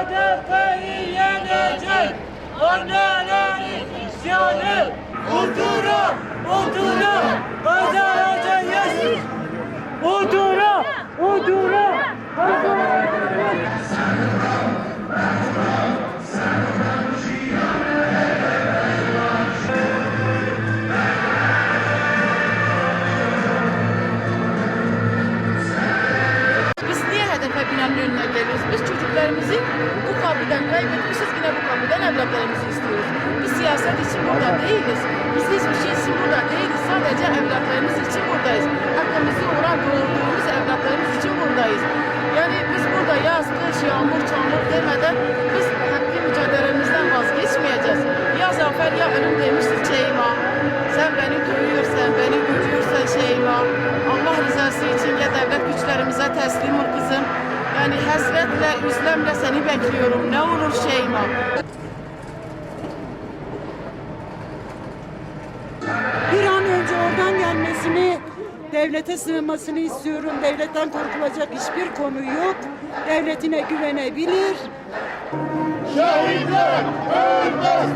HDP'yi yenecek. Annelerin isyanı hedefe binanın önüne? Biz çocuklarımızı bu kapıdan kaybetmişiz, yine bu kapıdan evlatlarımızı istiyoruz. Biz siyaset için burada değiliz. Biz hiçbir şey için burada değiliz. Sadece evlatlarımız için buradayız. Hakkımızı olan doğurduğumuz evlatlarımız için buradayız. Yani biz burada yaz, kış, yağmur, çamur demeden biz hakkı mücadelemizden vazgeçmeyeceğiz. Ya zafer ya ölüm demiştir Şeyma. Sen beni duyuyorsan, beni bekliyorum. Ne olur Şeyma. Bir an önce oradan gelmesini, devlete sığınmasını istiyorum. Devletten korkulacak hiçbir konu yok. Devletine güvenebilir. Şehitler ölmez,